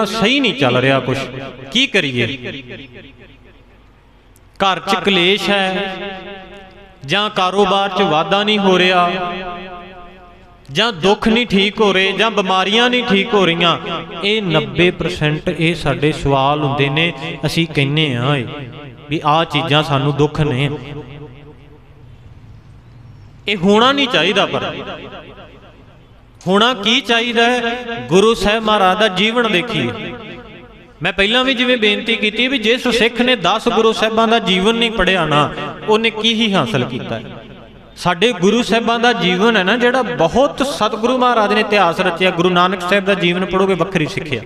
ਬਿਨਾ ਸਹੀ ਨਹੀਂ ਚੱਲ ਰਿਹਾ ਕੁਝ ਕੀ ਕਰੀਏ? ਘਰ 'ਚ ਕਲੇਸ਼ ਹੈ ਜਾਂ ਕਾਰੋਬਾਰ 'ਚ ਵਾਧਾ ਨਹੀਂ ਹੋ ਰਿਹਾ ਜਾਂ ਦੁੱਖ ਨਹੀਂ ਠੀਕ ਹੋ ਰਹੇ ਜਾਂ ਬਿਮਾਰੀਆਂ ਨਹੀਂ ਠੀਕ ਹੋ ਰਹੀਆਂ, ਇਹ 90% ਇਹ ਸਾਡੇ ਸਵਾਲ ਹੁੰਦੇ ਨੇ, ਅਸੀਂ ਕਹਿੰਨੇ ਆ ਵੀ ਆਹ ਚੀਜ਼ਾਂ ਸਾਨੂੰ ਦੁੱਖ ਨੇ। ਇਹ ਹੋਣਾ ਨਹੀਂ ਚਾਹੀਦਾ ਪਰ। ਹੋਣਾ ਕੀ ਚਾਹੀਦਾ ਹੈ? ਗੁਰੂ ਸਾਹਿਬ ਮਹਾਰਾਜ ਦਾ ਜੀਵਨ ਦੇਖੀਏ। ਮੈਂ ਪਹਿਲਾਂ ਵੀ ਜਿਵੇਂ ਬੇਨਤੀ ਕੀਤੀ ਵੀ ਜਿਸ ਸਿੱਖ ਨੇ 10 ਗੁਰੂ ਸਾਹਿਬਾਂ ਦਾ ਜੀਵਨ ਨਹੀਂ ਪੜਿਆ ਨਾ, ਉਹਨੇ ਕੀ ਹੀ ਹਾਸਲ ਕੀਤਾ ਹੈ? ਸਾਡੇ ਗੁਰੂ ਸਾਹਿਬਾਂ ਦਾ ਜੀਵਨ ਹੈ ਨਾ, ਜਿਹੜਾ ਬਹੁਤ ਸਤਿਗੁਰੂ ਮਹਾਰਾਜ ਨੇ ਇਤਿਹਾਸ ਰਚਿਆ, ਗੁਰੂ ਨਾਨਕ ਸਾਹਿਬ ਦਾ ਜੀਵਨ ਪੜੋਗੇ ਵੱਖਰੀ ਸਿੱਖਿਆ।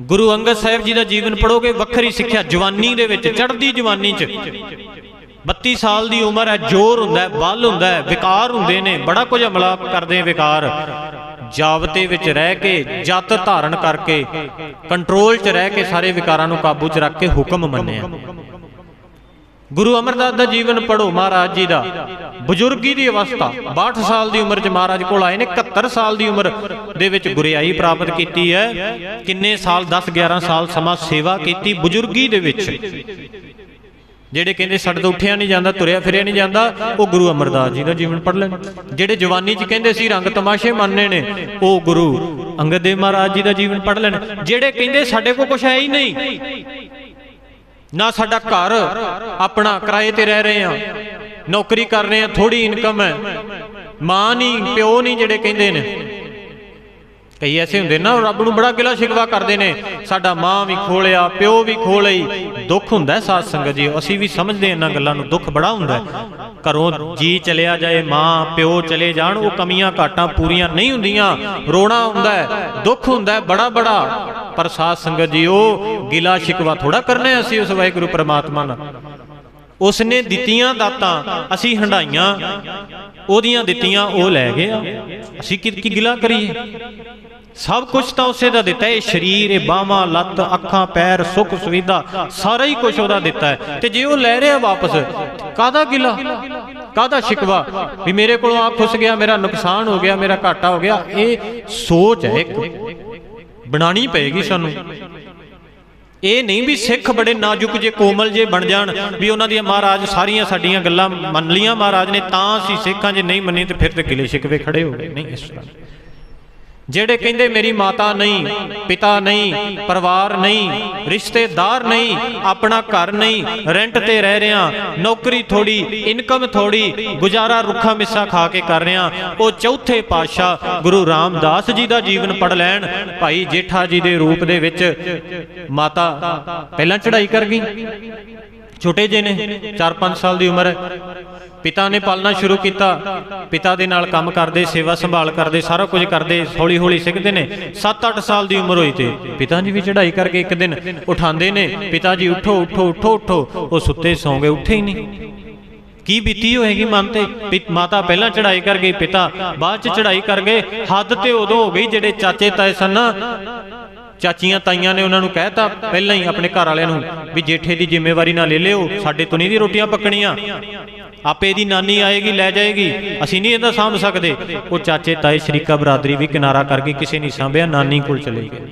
ਗੁਰੂ ਅੰਗਦ ਸਾਹਿਬ ਜੀ ਦਾ ਜੀਵਨ ਪੜੋਗੇ ਵੱਖਰੀ ਸਿੱਖਿਆ, ਜਵਾਨੀ ਦੇ ਵਿੱਚ, ਚੜ੍ਹਦੀ ਜਵਾਨੀ 'ਚ। 32 ਸਾਲ ਦੀ ਉਮਰ ਹੈ, ਜ਼ੋਰ ਹੁੰਦਾ ਹੈ, ਬਲ ਹੁੰਦਾ ਹੈ, ਵਿਕਾਰ ਹੁੰਦੇ ਨੇ, ਬੜਾ ਕੁਝ ਹਮਲਾ ਕਰਦੇ ਵਿਕਾਰ। ਜਾਵਤੇ ਵਿੱਚ ਰਹਿ ਕੇ, ਜਤ ਧਾਰਨ ਕਰਕੇ, ਕੰਟਰੋਲ 'ਚ ਰਹਿ ਕੇ ਸਾਰੇ ਵਿਕਾਰਾਂ ਨੂੰ ਕਾਬੂ 'ਚ ਰੱਖ ਕੇ ਹੁਕਮ ਮੰਨਿਆ। ਗੁਰੂ ਅਮਰਦਾਸ ਦਾ ਜੀਵਨ ਪੜੋ ਮਹਾਰਾਜ ਜੀ ਦਾ। ਬਜ਼ੁਰਗੀ ਦੀ ਅਵਸਥਾ 62 ਸਾਲ ਦੀ ਉਮਰ 'ਚ ਮਹਾਰਾਜ ਕੋਲ ਆਏ ਨੇ 71 ਸਾਲ ਦੀ ਉਮਰ ਦੇ ਵਿੱਚ ਗੁਰਿਆਈ ਪ੍ਰਾਪਤ ਕੀਤੀ ਹੈ। ਕਿੰਨੇ ਸਾਲ 10 11 ਸਾਲ ਸਮਾਂ ਸੇਵਾ ਕੀਤੀ ਬਜ਼ੁਰਗੀ ਦੇ ਵਿੱਚ। ਜਿਹੜੇ ਕਹਿੰਦੇ ਸਾਡੇ ਤੋਂ ਉੱਠਿਆ ਨਹੀਂ ਜਾਂਦਾ, ਤੁਰਿਆ ਫਿਰਿਆ ਨਹੀਂ ਜਾਂਦਾ, ਉਹ ਗੁਰੂ ਅਮਰਦਾਸ ਜੀ ਦਾ ਜੀਵਨ ਪੜ੍ਹ ਲੈਣ। ਜਿਹੜੇ ਜਵਾਨੀ 'ਚ ਕਹਿੰਦੇ ਸੀ ਰੰਗ ਤਮਾਸ਼ੇ ਮੰਨਨੇ ਨੇ, ਉਹ ਗੁਰੂ ਅੰਗਦ ਦੇਵ ਮਹਾਰਾਜ ਜੀ ਦਾ ਜੀਵਨ ਪੜ੍ਹ ਲੈਣ। ਜਿਹੜੇ ਕਹਿੰਦੇ ਸਾਡੇ ਕੋਲ ਕੁਝ ਹੈ ਹੀ ਨਹੀਂ, ਨਾ ਸਾਡਾ ਘਰ, ਆਪਣਾ ਕਿਰਾਏ ਤੇ ਰਹਿ ਰਹੇ ਆ ਨੌਕਰੀ ਕਰ ਰਹੇ ਆ ਥੋੜੀ ਇਨਕਮ ਹੈ। ਮਾਂ ਨਹੀਂ ਪਿਓ ਨਹੀਂ ਜਿਹੜੇ ਕਹਿੰਦੇ ਨੇ। ਕਈ ਐਸੇ ਹੁੰਦੇ ਨਾ, ਰੱਬ ਨੂੰ ਬੜਾ ਗਿਲਾ ਸ਼ਿਕਵਾ ਕਰਦੇ ਨੇ। ਸਾਡਾ ਮਾਂ ਵੀ ਖੋਲਿਆ, ਪਿਓ ਵੀ ਖੋਲਈ। ਦੁੱਖ ਹੁੰਦਾ ਹੈ ਸਾਧ ਸੰਗਤ ਜੀ, ਅਸੀਂ ਵੀ ਸਮਝਦੇ ਇਹਨਾਂ ਗੱਲਾਂ ਨੂੰ, ਦੁੱਖ ਬੜਾ ਹੁੰਦਾ ਘਰੋਂ ਜੀ ਚਲਿਆ ਜਾਏ, ਮਾਂ, ਪਿਓ ਚਲੇ ਜਾਣ, ਉਹ ਕਮੀਆਂ ਘਾਟਾਂ ਪੂਰੀਆਂ ਨਹੀਂ ਹੁੰਦੀਆਂ। ਰੋਣਾ ਹੁੰਦਾ ਦੁੱਖ ਹੁੰਦਾ ਬੜਾ ਬੜਾ। ਪਰ ਸਾਧ ਸੰਗਤ ਜੀ, ਉਹ ਗਿਲਾ ਸ਼ਿਕਵਾ ਥੋੜਾ ਕਰਨਾ ਅਸੀਂ ਉਸ ਵਾਹਿਗੁਰੂ ਪ੍ਰਮਾਤਮਾ ਨਾਲ। ਉਸ ਨੇ ਦਿੱਤੀਆਂ ਦਾਤਾਂ, ਅਸੀਂ ਹੰਡਾਈਆਂ ਉਹਦੀਆਂ ਦਿੱਤੀਆਂ, ਉਹ ਲੈ ਗਏ ਅਸੀਂ ਕਿ ਕੀ ਗਿਲਾ ਕਰੀਏ? ਸਭ ਕੁਝ ਤਾਂ ਉਸੇ ਦਾ ਦਿੱਤਾ ਹੈ। ਇਹ ਸਰੀਰ, ਇਹ ਬਾਹਾਂ, ਲੱਤ, ਅੱਖਾਂ, ਪੈਰ, ਸੁੱਖ, ਸੁਵਿਧਾ, ਸਾਰਾ ਹੀ ਕੁਝ ਉਹਦਾ ਦਿੱਤਾ ਹੈ। ਤੇ ਜੇ ਉਹ ਲੈ ਰਿਹਾ ਵਾਪਸ ਕਾਦਾ ਗਿਲਾ? ਕਾਦਾ ਸ਼ਿਕਵਾ? ਵੀ ਮੇਰੇ ਕੋਲੋਂ ਆ ਖੁੱਸ ਗਿਆ, ਮੇਰਾ ਨੁਕਸਾਨ ਹੋ ਗਿਆ, ਮੇਰਾ ਘਾਟਾ ਹੋ ਗਿਆ। ਇਹ ਸੋਚ ਹੈ ਇੱਕ। ਬਣਾਣੀ ਪਏਗੀ ਸਾਨੂੰ। ਇਹ ਨਹੀਂ ਵੀ ਸਿੱਖ ਬੜੇ ਨਾਜ਼ੁਕ ਜੇ, ਕੋਮਲ ਜੇ ਬਣ ਜਾਣ, ਵੀ ਉਹਨਾਂ ਦੀਆਂ ਮਹਾਰਾਜ ਸਾਰੀਆਂ ਸਾਡੀਆਂ ਗੱਲਾਂ ਮੰਨ ਲੀਆਂ ਮਹਾਰਾਜ ਨੇ, ਤਾਂ ਅਸੀਂ ਸਿੱਖਾਂ ਜੇ ਨਹੀਂ ਮੰਨੇ ਤੇ ਫਿਰ ਤੇ ਕਿਲੇ ਸ਼ਿਕਵੇ ਖੜੇ ਹੋ ਗਏ। ਨਹੀਂ, ਇਸ ਤਰ੍ਹਾਂ। ਜਿਹੜੇ ਕਹਿੰਦੇ ਮੇਰੀ ਮਾਤਾ ਨਹੀਂ, ਪਿਤਾ ਨਹੀਂ, ਪਰਿਵਾਰ ਨਹੀਂ, ਰਿਸ਼ਤੇਦਾਰ ਨਹੀਂ, ਆਪਣਾ ਘਰ ਨਹੀਂ ਰੈਂਟ ਤੇ ਰਹਿ ਰਿਆਂ ਨੌਕਰੀ ਥੋੜੀ ਇਨਕਮ ਥੋੜੀ ਗੁਜ਼ਾਰਾ ਰੁੱਖਾ ਮਿੱਸਾ ਖਾ ਕੇ ਕਰ ਰਿਆਂ ਉਹ ਚੌਥੇ ਪਾਤਸ਼ਾਹ ਗੁਰੂ ਰਾਮਦਾਸ ਜੀ ਦਾ ਜੀਵਨ ਪੜ ਲੈਣ, ਭਾਈ ਜੇਠਾ ਜੀ ਦੇ ਰੂਪ ਦੇ ਵਿੱਚ ਮਾਤਾ ਪਹਿਲਾਂ ਚੜ੍ਹਾਈ ਕਰ ਗਈ। ਛੋਟੇ ਜਿਹੇ ਨੇ 4-5 ਸਾਲ ਦੀ ਉਮਰ। ਹੈ ਪਿਤਾ ਨੇ ਪਾਲਣਾ ਸ਼ੁਰੂ ਕੀਤਾ। ਪਿਤਾ ਦੇ ਨਾਲ ਕੰਮ ਕਰਦੇ, ਸੇਵਾ ਸੰਭਾਲ ਕਰਦੇ, ਸਾਰਾ ਕੁਝ ਕਰਦੇ ਹੌਲੀ ਹੌਲੀ ਸਿੱਖਦੇ ਨੇ। 7-8 ਸਾਲ ਦੀ ਉਮਰ ਹੋਈ ਤੇ ਪਿਤਾ ਜੀ ਵੀ ਚੜ੍ਹਾਈ ਕਰਕੇ ਇੱਕ ਦਿਨ ਉਠਾਉਂਦੇ ਨੇ। ਪਿਤਾ ਜੀ, ਉਠੋ ਉਠੋ ਉਠੋ ਉਠੋ। ਉਹ ਸੁੱਤੇ ਸੌਂ ਗਏ ਉੱਠੇ ਹੀ ਨਹੀਂ। ਕੀ ਬੀਤੀ ਹੋਏਗੀ ਮਨ ਤੇ? ਮਾਤਾ ਪਹਿਲਾਂ ਚੜ੍ਹਾਈ ਕਰ ਗਈ, ਪਿਤਾ ਬਾਅਦ ਚ ਚੜ੍ਹਾਈ ਕਰ ਗਏ। ਹੱਦ ਤੇ ਉਦੋਂ ਹੋ ਗਈ ਜਿਹੜੇ ਚਾਚੇ ਤਾਏ ਸਨ। ਚਾਚੀਆਂ ਤਾਈਆਂ ਨੇ ਉਹਨਾਂ ਨੂੰ ਕਹਿਤਾ, ਪਹਿਲਾਂ ਹੀ ਆਪਣੇ ਘਰ ਵਾਲਿਆਂ ਨੂੰ ਵੀ ਜੇਠੇ ਦੀ ਜ਼ਿੰਮੇਵਾਰੀ ਨਾ ਲੈ ਲਿਓ, ਸਾਡੇ ਤੋਂ ਨਹੀਂ ਦੀ ਰੋਟੀਆਂ ਪੱਕਣੀਆਂ। ਆਪੇ ਦੀ ਨਾਨੀ ਆਏਗੀ, ਲੈ ਜਾਏਗੀ, ਅਸੀਂ ਨਹੀਂ ਇਹਦਾ ਸਾਂਭ ਸਕਦੇ। ਉਹ ਚਾਚੇ ਤਾਏ ਸ਼ਰੀਕਾ ਬਰਾਦਰੀ ਵੀ ਕਿਨਾਰਾ ਕਰਕੇ ਕਿਸੇ ਨਹੀਂ ਸਾਂਭਿਆ, ਨਾਨੀ ਕੋਲ ਚਲੇ ਗਏ।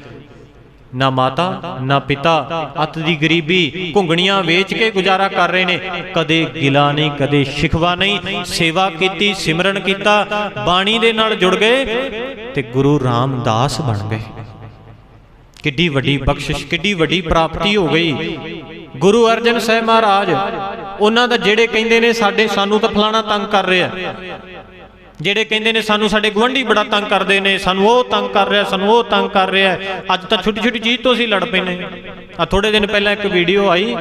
ਨਾ ਮਾਤਾ, ਨਾ ਪਿਤਾ, ਅੱਤ ਦੀ ਗਰੀਬੀ, ਘੁੰਗਣੀਆਂ ਵੇਚ ਕੇ ਗੁਜ਼ਾਰਾ ਕਰ ਰਹੇ ਨੇ। ਕਦੇ ਗਿਲਾ ਨਹੀਂ, ਕਦੇ ਸ਼ਿਕਵਾ ਨਹੀਂ, ਸੇਵਾ ਕੀਤੀ, ਸਿਮਰਨ ਕੀਤਾ, ਬਾਣੀ ਦੇ ਨਾਲ ਜੁੜ ਗਏ ਤੇ ਗੁਰੂ ਰਾਮਦਾਸ ਬਣ ਗਏ। ਕਿੱਡੀ ਵੱਡੀ ਬਖਸ਼ਿਸ਼ ਕਿੱਡੀ ਵੱਡੀ ਪ੍ਰਾਪਤੀ ਹੋ ਗਈ। ਗੁਰੂ ਅਰਜਨ ਸਾਹਿਬ ਮਹਾਰਾਜ ਉਹਨਾਂ ਦਾ ਜਿਹੜੇ ਕਹਿੰਦੇ ਨੇ ਸਾਡੇ ਸਾਨੂੰ ਤਾਂ ਫਲਾਣਾ ਤੰਗ ਕਰ ਰਿਹਾ। ਜਿਹੜੇ ਕਹਿੰਦੇ ਨੇ ਸਾਨੂੰ ਸਾਡੇ ਗਵੰਡੀ ਬੜਾ ਤੰਗ ਕਰਦੇ ਨੇ ਸਾਨੂੰ ਉਹ ਤੰਗ ਕਰ ਰਿਹਾ ਸਾਨੂੰ ਉਹ ਤੰਗ ਕਰ ਰਿਹਾ। ਅੱਜ ਤਾਂ ਛੋਟੀ ਛੋਟੀ ਚੀਜ਼ ਤੋਂ ਅਸੀਂ ਲੜ ਪਏ ਨੇ। ਆ ਥੋੜੇ ਦਿਨ ਪਹਿਲਾਂ ਇੱਕ ਵੀਡੀਓ ਆਈ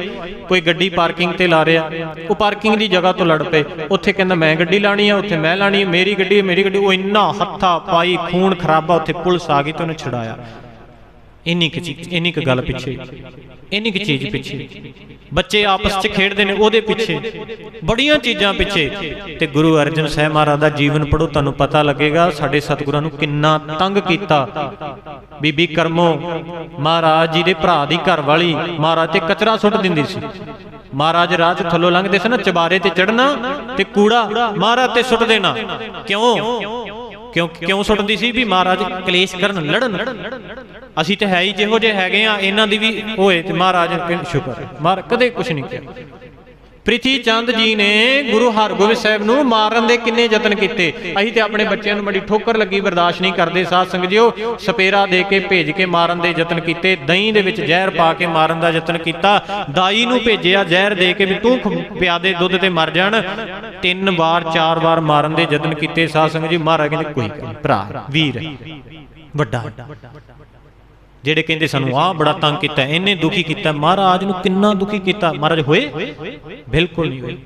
ਕੋਈ ਗੱਡੀ ਪਾਰਕਿੰਗ ਤੇ ਲਾ ਰਿਹਾ। ਉਹ ਪਾਰਕਿੰਗ ਦੀ ਜਗ੍ਹਾ ਤੋਂ ਲੜ ਪਏ। ਉੱਥੇ ਕਹਿੰਦਾ ਮੈਂ ਗੱਡੀ ਲਾਣੀ ਆ ਉੱਥੇ ਮੈਂ ਲਾਣੀ ਮੇਰੀ ਗੱਡੀ ਮੇਰੀ ਗੱਡੀ ਉਹ ਇੰਨਾ ਹੱਥਾ ਪਾਈ ਖੂਨ ਖਰਾਬਾ ਉੱਥੇ ਪੁਲਿਸ ਆ ਗਈ ਤੇ ਉਹਨੇ ਛਡਾਇਆ। ਇੰਨੀ ਕੁ ਚੀਜ਼ ਇੰਨੀ ਕੁ ਗੱਲ ਪਿੱਛੇ। ਇੰਨੀ ਕੁ ਚੀਜ਼ ਪਿੱਛੇ। ਬੱਚੇ ਆਪਸ 'ਚ ਖੇਡਦੇ ਨੇ ਉਹਦੇ ਪਿੱਛੇ। ਬੜੀਆਂ ਚੀਜ਼ਾਂ ਪਿੱਛੇ। ਤੇ ਗੁਰੂ ਅਰਜਨ ਸਾਹਿਬ ਮਹਾਰਾਜ ਦਾ ਜੀਵਨ ਪੜੋ ਤੁਹਾਨੂੰ ਪਤਾ ਲੱਗੇਗਾ ਸਾਡੇ ਸਤਿਗੁਰਾਂ ਨੂੰ ਕਿੰਨਾ ਤੰਗ ਕੀਤਾ। ਬੀਬੀ ਕਰਮੋ, ਮਹਾਰਾਜ ਜੀ ਦੇ ਭਰਾ ਦੀ ਘਰ ਵਾਲੀ ਮਹਾਰਾਜ ਤੇ ਕਚਰਾ ਸੁੱਟ ਦਿੰਦੀ ਸੀ। ਮਹਾਰਾਜ ਰਾਜ ਥੱਲੋਂ ਲੰਘਦੇ ਸੀ ਨਾ, ਚਬਾਰੇ ਤੇ ਚੜਨਾ ਤੇ ਕੂੜਾ ਮਹਾਰਾਜ ਤੇ ਸੁੱਟ ਦੇਣਾ। ਕਿਉਂ? ਕਿਉਂ? ਕਿਉਂ ਸੁੱਟਦੀ ਸੀ ਵੀ ਮਹਾਰਾਜ ਕਲੇਸ਼ ਕਰਨ, ਲੜਨ? ਅਸੀਂ ਤੇ ਹੈ ਹੀ ਜਿਹੋ ਜਿਹੇ ਹੈਗੇ ਆ ਇਹਨਾਂ ਦੀ ਵੀ ਹੋਏ ਤੇ ਮਹਾਰਾਜ ਕੇ ਸ਼ੁਕਰ। ਹੈ। ਕਦੇ ਕੁਛ ਨਹੀਂ ਕਿਹਾ। ਪ੍ਰਿਥੀ ਚੰਦ ਜੀ ਨੇ ਗੁਰੂ ਹਰਗੋਬਿੰਦ ਸਾਹਿਬ ਨੂੰ ਮਾਰਨ ਦੇ ਕਿੰਨੇ ਯਤਨ ਕੀਤੇ। ਅਸੀਂ ਤੇ ਆਪਣੇ ਬੱਚਿਆਂ ਨੂੰ ਬੜੀ ਠੋਕਰ ਲੱਗੀ ਬਰਦਾਸ਼ਤ ਨਹੀਂ ਕਰਦੇ। ਸਾਧ ਸੰਗਤ ਜੀਓ ਸਪੇਰਾ ਦੇ ਕੇ ਭੇਜ ਕੇ ਮਾਰਨ ਦੇ ਯਤਨ ਕੀਤੇ। ਦਹੀਂ ਦੇ ਵਿੱਚ ਜ਼ਹਿਰ ਪਾ ਕੇ ਮਾਰਨ ਦਾ ਯਤਨ ਕੀਤਾ। ਦਾਈ ਨੂੰ ਭੇਜਿਆ ਜ਼ਹਿਰ ਦੇ ਕੇ ਵੀ ਤੂੰ ਪਿਆਦੇ ਦੁੱਧ ਤੇ ਮਰ ਜਾਣ। ਤਿੰਨ ਵਾਰ ਚਾਰ ਵਾਰ ਮਾਰਨ ਦੇ ਯਤਨ ਕੀਤੇ। ਸਾਧ ਸੰਗਤ ਜੀ ਮਹਾਰਾਜ ਕਹਿੰਦੇ ਕੋਈ ਗੱਲ ਨਹੀਂ, ਭਰਾ ਵੀਰ ਹੈ, ਵੱਡਾ। ਜਿਹੜੇ ਕਹਿੰਦੇ ਸਾਨੂੰ ਆਹ ਬੜਾ ਤੰਗ ਕੀਤਾ ਇਹਨੇ ਦੁਖੀ ਕੀਤਾ, ਮਹਾਰਾਜ ਨੂੰ ਕਿੰਨਾ ਦੁਖੀ ਕੀਤਾ, ਮਹਾਰਾਜ ਹੋਏ? ਬਿਲਕੁਲ ਨਹੀਂ ਹੋਏ।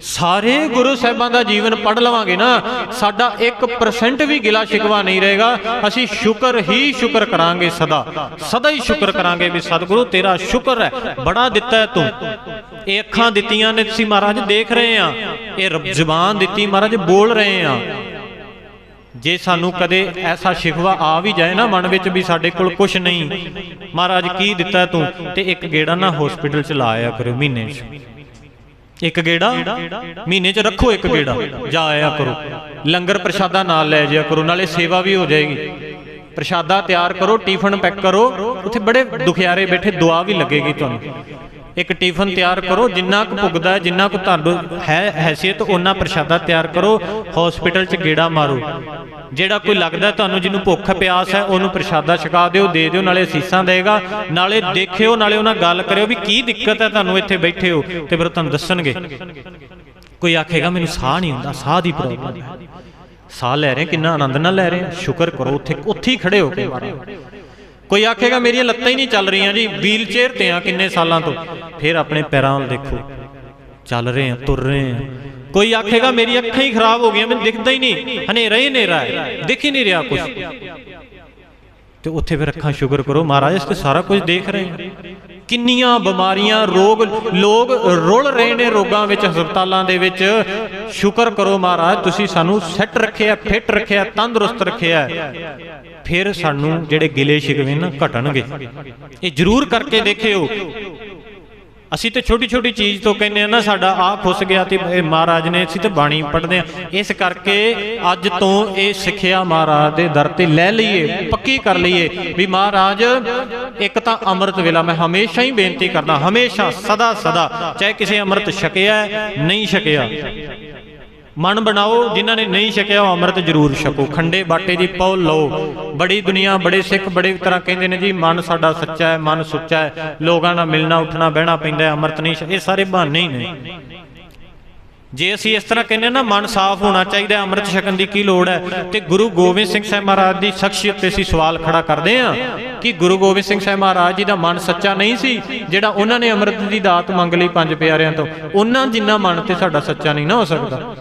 ਸਾਰੇ ਗੁਰੂ ਸਾਹਿਬਾਂ ਦਾ ਜੀਵਨ ਪੜ ਲਵਾਂਗੇ ਨਾ, ਸਾਡਾ 1% ਵੀ ਗਿਲਾ ਸ਼ਿਕਵਾ ਨਹੀਂ ਰਹੇਗਾ। ਅਸੀਂ ਸ਼ੁਕਰ ਹੀ ਸ਼ੁਕਰ ਕਰਾਂਗੇ ਸਦਾ। ਸਦਾ ਹੀ ਸ਼ੁਕਰ ਕਰਾਂਗੇ ਵੀ ਸਤਿਗੁਰੂ ਤੇਰਾ ਸ਼ੁਕਰ ਹੈ। ਬੜਾ ਦਿੱਤਾ ਹੈ ਤੂੰ। ਇਹ ਅੱਖਾਂ ਦਿੱਤੀਆਂ ਨੇ ਤੁਸੀਂ ਮਹਾਰਾਜ ਦੇਖ ਰਹੇ ਆ। ਇਹ ਰੱਬ ਜ਼ੁਬਾਨ ਦਿੱਤੀ ਮਹਾਰਾਜ, ਬੋਲ ਰਹੇ ਆ। ਜੇ ਸਾਨੂੰ ਕਦੇ ਐਸਾ ਸ਼ਿਕਵਾ ਆ ਵੀ ਜਾਏ ਨਾ ਮਨ ਵਿੱਚ ਵੀ ਸਾਡੇ ਕੋਲ ਕੁਝ ਨਹੀਂ, ਮਹਾਰਾਜ ਕੀ ਦਿੱਤਾ ਤੂੰ? ਤੇ ਇੱਕ ਗੇੜਾ ਨਾ ਹਸਪੀਟਲ ਚ ਲਾਇਆ ਕਰੋ ਮਹੀਨੇ 'ਚ। ਇੱਕ ਗੇੜਾ? ਮਹੀਨੇ 'ਚ ਰੱਖੋ ਇੱਕ ਗੇੜਾ। ਜਾ ਆਇਆ ਕਰੋ। ਲੰਗਰ ਪ੍ਰਸ਼ਾਦਾ ਨਾਲ ਲੈ ਜਾਇਆ ਕਰੋ, ਨਾਲੇ ਸੇਵਾ ਵੀ ਹੋ ਜਾਏਗੀ। ਪ੍ਰਸ਼ਾਦਾ ਤਿਆਰ ਕਰੋ, ਟਿਫਨ ਪੈਕ ਕਰੋ। ਉੱਥੇ ਬੜੇ ਦੁਖਿਆਰੇ ਬੈਠੇ, ਦੁਆ ਵੀ ਲੱਗੇਗੀ ਤੁਹਾਨੂੰ। ਇੱਕ ਟਿਫਨ ਤਿਆਰ ਕਰੋ, ਜਿੰਨਾ ਕੁ ਭੁਗਦਾ ਜਿੰਨਾ ਕੁ ਤੁਹਾਨੂੰ ਹੈ, ਹੈਸੀਅਤ ਉਹਨਾਂ ਪ੍ਰਸ਼ਾਦਾ ਤਿਆਰ ਕਰੋ ਹਸਪੀਟਲ 'ਚ ਗੇੜਾ ਮਾਰੋ। ਜਿਹੜਾ ਕੋਈ ਲੱਗਦਾ ਤੁਹਾਨੂੰ, ਜਿਹਨੂੰ ਭੁੱਖ ਪਿਆਸ ਹੈ, ਉਹਨੂੰ ਪ੍ਰਸ਼ਾਦਾ ਛਕਾ ਦਿਓ, ਦੇ ਦਿਓ, ਨਾਲੇ ਅਸੀਸਾਂ ਦੇਗਾ, ਨਾਲੇ ਦੇਖਿਓ, ਨਾਲੇ ਉਹਨਾਂ ਗੱਲ ਕਰਿਓ ਵੀ ਕੀ ਦਿੱਕਤ ਹੈ ਤੁਹਾਨੂੰ ਇੱਥੇ ਬੈਠੇ ਹੋ, ਤੇ ਫਿਰ ਤੁਹਾਨੂੰ ਦੱਸਣਗੇ। ਕੋਈ ਆਖੇਗਾ, ਮੈਨੂੰ ਸਾਹ ਨਹੀਂ ਹੁੰਦਾ ਸਾਹ ਦੀ ਪ੍ਰੋਬਲਮ ਹੈ। ਸਾਹ ਲੈ ਰਹੇ ਕਿੰਨਾ ਆਨੰਦ ਨਾਲ ਲੈ ਰਹੇ ਸ਼ੁਕਰ ਕਰੋ, ਉੱਥੇ ਉੱਥੇ ਹੀ ਖੜੇ ਹੋ ਕੇ ਮਾਰੋ। ਕੋਈ ਆਖੇਗਾ, ਮੇਰੀਆਂ ਲੱਤਾਂ ਹੀ ਨਹੀਂ ਚੱਲ ਰਹੀਆਂ ਜੀ ਵੀਲ ਚੇਅਰ ਤੇ ਆ ਕਿੰਨੇ ਸਾਲਾਂ ਤੋਂ। ਫਿਰ ਆਪਣੇ ਪੈਰਾਂ ਵੱਲ ਦੇਖੋ। ਚੱਲ ਰਹੇ ਆ, ਤੁਰ ਰਹੇ ਆ। ਕੋਈ ਆਖੇਗਾ, ਮੇਰੀ ਅੱਖਾਂ ਹੀ ਖਰਾਬ ਹੋ ਗਈਆਂ, ਮੈਨੂੰ ਦਿਖਦਾ ਹੀ ਨਹੀਂ। ਹਨੇਰਾ ਹੀ ਹਨੇਰਾ ਹੈ। ਦਿਖ ਹੀ ਨਹੀਂ ਰਿਹਾ ਕੁਝ ਤੇ ਉੱਥੇ ਫਿਰ ਅੱਖਾਂ ਸ਼ੁਕਰ ਕਰੋ, ਮਹਾਰਾਜ ਇਸ ਤੇ ਸਾਰਾ ਕੁਝ ਦੇਖ ਰਹੇ ਕਿੰਨੀਆਂ ਬਿਮਾਰੀਆਂ, ਰੋਗ, ਲੋਕ ਰੁਲ ਰਹੇ ਨੇ ਰੋਗਾਂ ਵਿੱਚ, ਹਸਪਤਾਲਾਂ ਦੇ ਵਿੱਚ। ਸ਼ੁਕਰ ਕਰੋ ਮਹਾਰਾਜ, ਤੁਸੀਂ ਸਾਨੂੰ ਸੈੱਟ ਰੱਖਿਆ, ਫਿੱਟ ਰੱਖਿਆ, ਤੰਦਰੁਸਤ ਰੱਖਿਆ। ਫਿਰ ਸਾਨੂੰ ਜਿਹੜੇ ਗਿਲੇ ਸ਼ਿਕਵੇ ਨਾ, ਘਟਣਗੇ। ਇਹ ਜ਼ਰੂਰ ਕਰਕੇ ਦੇਖਿਓ। ਅਸੀਂ ਤੇ ਛੋਟੀ ਛੋਟੀ ਚੀਜ਼ ਤੋਂ ਕਹਿੰਦੇ ਆ ਨਾ, ਸਾਡਾ ਆ ਖੁੱਸ ਗਿਆ ਤੇ ਇਹ ਮਹਾਰਾਜ ਨੇ ਅਸੀਂ ਤੇ ਬਾਣੀ ਪੜ੍ਹਦੇ ਆ ਇਸ ਕਰਕੇ ਅੱਜ ਤੋਂ ਇਹ ਸਿੱਖਿਆ ਮਹਾਰਾਜ ਦੇ ਦਰ ਤੇ ਲੈ ਲਈਏ, ਪੱਕੀ ਕਰ ਲਈਏ ਵੀ ਮਹਾਰਾਜ, ਇੱਕ ਤਾਂ ਅੰਮ੍ਰਿਤ ਵੇਲਾ ਮੈਂ ਹਮੇਸ਼ਾ ਹੀ ਬੇਨਤੀ ਕਰਦਾ, ਹਮੇਸ਼ਾ, ਸਦਾ ਸਦਾ, ਚਾਹੇ ਕਿਸੇ ਅੰਮ੍ਰਿਤ ਛਕਿਆ ਨਹੀਂ ਛਕਿਆ। ਮਨ ਬਣਾਓ, ਜਿਨ੍ਹਾਂ ਨੇ ਨਹੀਂ ਛਕਿਆ ਉਹ ਅੰਮ੍ਰਿਤ ਜ਼ਰੂਰ ਛਕੋ। ਖੰਡੇ ਬਾਟੇ ਦੀ ਪੌ ਲਓ। ਬੜੀ ਦੁਨੀਆ, ਬੜੇ ਸਿੱਖ, ਬੜੇ ਤਰ੍ਹਾਂ ਕਹਿੰਦੇ ਨੇ ਜੀ, ਮਨ ਸਾਡਾ ਸੱਚਾ ਹੈ, ਮਨ ਸੁੱਚਾ ਹੈ। ਲੋਕਾਂ ਨਾਲ ਮਿਲਣਾ, ਉੱਠਣਾ, ਬਹਿਣਾ ਪੈਂਦਾ ਅੰਮ੍ਰਿਤ ਨਹੀਂ ਇਹ ਸਾਰੇ ਬਹਾਨੇ ਹੀ ਨੇ। ਜੇ ਅਸੀਂ ਇਸ ਤਰ੍ਹਾਂ ਕਹਿੰਦੇ ਨਾ, ਮਨ ਸਾਫ਼ ਹੋਣਾ ਚਾਹੀਦਾ ਅੰਮ੍ਰਿਤ ਛਕਣ ਦੀ ਕੀ ਲੋੜ ਹੈ? ਤੇ ਗੁਰੂ ਗੋਬਿੰਦ ਸਿੰਘ ਸਾਹਿਬ ਮਹਾਰਾਜ ਦੀ ਸ਼ਖਸੀਅਤ ਤੇ ਅਸੀਂ ਸਵਾਲ ਖੜਾ ਕਰਦੇ ਹਾਂ ਕਿ ਗੁਰੂ ਗੋਬਿੰਦ ਸਿੰਘ ਸਾਹਿਬ ਮਹਾਰਾਜ ਜੀ ਦਾ ਮਨ ਸੱਚਾ ਨਹੀਂ ਸੀ, ਜਿਹੜਾ ਉਹਨਾਂ ਨੇ ਅੰਮ੍ਰਿਤ ਦੀ ਦਾਤ ਮੰਗ ਲਈ ਪੰਜ ਪਿਆਰਿਆਂ ਤੋਂ। ਉਹਨਾਂ ਜਿੰਨਾ ਮਨ ਤੇ ਸਾਡਾ ਸੱਚਾ ਨਹੀਂ ਨਾ ਹੋ ਸਕਦਾ।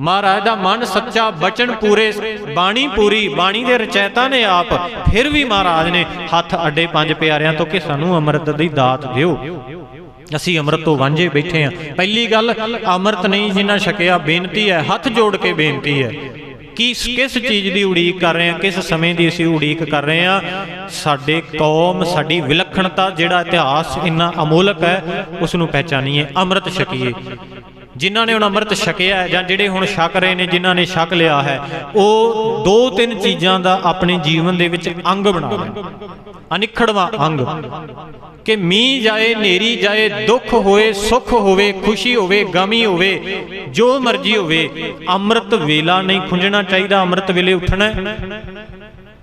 ਮਹਾਰਾਜ ਦਾ ਮਨ ਸੱਚਾ, ਬਚਨ ਪੂਰੇ, ਬਾਣੀ ਪੂਰੀ, ਬਾਣੀ ਦੇ ਰਚੈਤਾ ਨੇ ਆਪ। ਫਿਰ ਵੀ ਮਹਾਰਾਜ ਨੇ ਹੱਥ ਅੱਡੇ ਪੰਜ ਪਿਆਰਿਆਂ ਤੋਂ ਕਿ ਸਾਨੂੰ ਅੰਮ੍ਰਿਤ ਦੀ ਦਾਤ ਦਿਓ। ਅਸੀਂ ਅੰਮ੍ਰਿਤ ਤੋਂ ਵਾਂਝੇ ਬੈਠੇ ਹਾਂ। ਪਹਿਲੀ ਗੱਲ, ਅੰਮ੍ਰਿਤ ਨਹੀਂ ਜਿੰਨਾ ਛਕਿਆ, ਬੇਨਤੀ ਹੈ, ਹੱਥ ਜੋੜ ਕੇ ਬੇਨਤੀ ਹੈ। ਕਿ ਕਿਸ ਚੀਜ਼ ਦੀ ਉਡੀਕ ਕਰ ਰਹੇ ਹਾਂ, ਕਿਸ ਸਮੇਂ ਦੀ ਅਸੀਂ ਉਡੀਕ ਕਰ ਰਹੇ ਹਾਂ, ਸਾਡੇ ਕੌਮ, ਸਾਡੀ ਵਿਲੱਖਣਤਾ, ਜਿਹੜਾ ਇਤਿਹਾਸ ਇੰਨਾ ਅਮੋਲਕ ਹੈ ਉਸ ਨੂੰ ਪਹਿਚਾਨੀਏ, ਅੰਮ੍ਰਿਤ ਛਕੀਏ। ਜਿਨ੍ਹਾਂ ਨੇ ਹੁਣ ਅੰਮ੍ਰਿਤ ਛਕਿਆ ਹੈ ਜਾਂ ਜਿਹੜੇ ਹੁਣ ਛਕ ਰਹੇ ਨੇ, ਜਿਨ੍ਹਾਂ ਨੇ ਛਕ ਲਿਆ ਹੈ, ਉਹ ਦੋ ਤਿੰਨ ਚੀਜ਼ਾਂ ਦਾ ਆਪਣੇ ਜੀਵਨ ਦੇ ਵਿੱਚ ਅੰਗ ਬਣਾ ਲੈਣ ਅਨਿਖੜਵਾ ਅੰਗ। ਕਿ ਮੀਂਹ ਜਾਏ ਨੇਰੀ ਜਾਏ, ਦੁੱਖ ਹੋਏ, ਸੁੱਖ ਹੋਵੇ, ਖੁਸ਼ੀ ਹੋਵੇ, ਗਮੀ ਹੋਵੇ, ਜੋ ਮਰਜ਼ੀ ਹੋਵੇ, ਅੰਮ੍ਰਿਤ ਵੇਲਾ ਨਹੀਂ ਖੁੰਝਣਾ ਚਾਹੀਦਾ, ਅੰਮ੍ਰਿਤ ਵੇਲੇ ਉੱਠਣਾ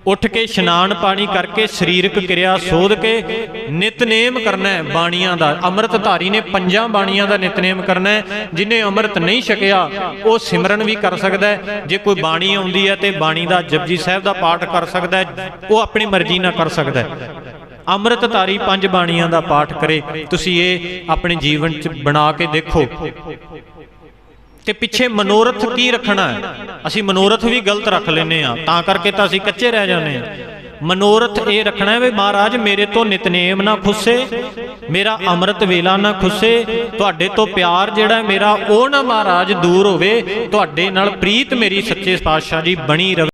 ਉੱਠ ਕੇ ਇਸ਼ਨਾਨ ਪਾਣੀ ਕਰਕੇ ਸਰੀਰਕ ਕਿਰਿਆ ਸੋਧ ਕੇ ਨਿਤਨੇਮ ਕਰਨਾ ਹੈ ਬਾਣੀਆਂ ਦਾ। ਅੰਮ੍ਰਿਤ ਧਾਰੀ ਨੇ ਪੰਜਾਂ ਬਾਣੀਆਂ ਦਾ ਨਿਤਨੇਮ ਕਰਨਾ ਹੈ। ਜਿਨੇ ਅੰਮ੍ਰਿਤ ਨਹੀਂ ਛਕਿਆ, ਉਹ ਸਿਮਰਨ ਵੀ ਕਰ ਸਕਦਾ ਹੈ। ਜੇ ਕੋਈ ਬਾਣੀ ਆਉਂਦੀ ਹੈ ਤੇ ਬਾਣੀ ਦਾ ਜਪਜੀ ਸਾਹਿਬ ਦਾ ਪਾਠ ਕਰ ਸਕਦਾ ਹੈ। ਉਹ ਆਪਣੀ ਮਰਜ਼ੀ ਨਾਲ ਕਰ ਸਕਦਾ ਹੈ। ਅੰਮ੍ਰਿਤ ਧਾਰੀ ਪੰਜ ਬਾਣੀਆਂ ਦਾ ਪਾਠ ਕਰੇ। ਤੁਸੀਂ ਇਹ ਆਪਣੇ ਜੀਵਨ 'ਚ ਬਣਾ ਕੇ ਦੇਖੋ। ਤੇ ਪਿੱਛੇ ਮਨੋਰਥ ਕੀ ਰੱਖਣਾ ਹੈ? ਅਸੀਂ ਮਨੋਰਥ ਵੀ ਗਲਤ ਰੱਖ ਲੈਨੇ ਆ ਤਾਂ ਕਰਕੇ ਤਾਂ ਅਸੀਂ ਕੱਚੇ ਰਹਿ ਜਾਂਦੇ ਆ ਮਨੋਰਥ ਇਹ ਰੱਖਣਾ ਹੈ ਵੀ ਮਹਾਰਾਜ, ਮੇਰੇ ਤੋਂ ਨਿਤਨੇਮ ਨਾ ਖੁੱਸੇ, ਮੇਰਾ ਅੰਮ੍ਰਿਤ ਵੇਲਾ ਨਾ ਖੁੱਸੇ, ਤੁਹਾਡੇ ਤੋਂ ਪਿਆਰ ਜਿਹੜਾ ਮੇਰਾ ਉਹ ਨਾ ਮਹਾਰਾਜ ਦੂਰ ਹੋਵੇ, ਤੁਹਾਡੇ ਨਾਲ ਪ੍ਰੀਤ ਮੇਰੀ ਸੱਚੇ ਪਾਤਸ਼ਾਹ ਜੀ ਬਣੀ ਰਵੇ।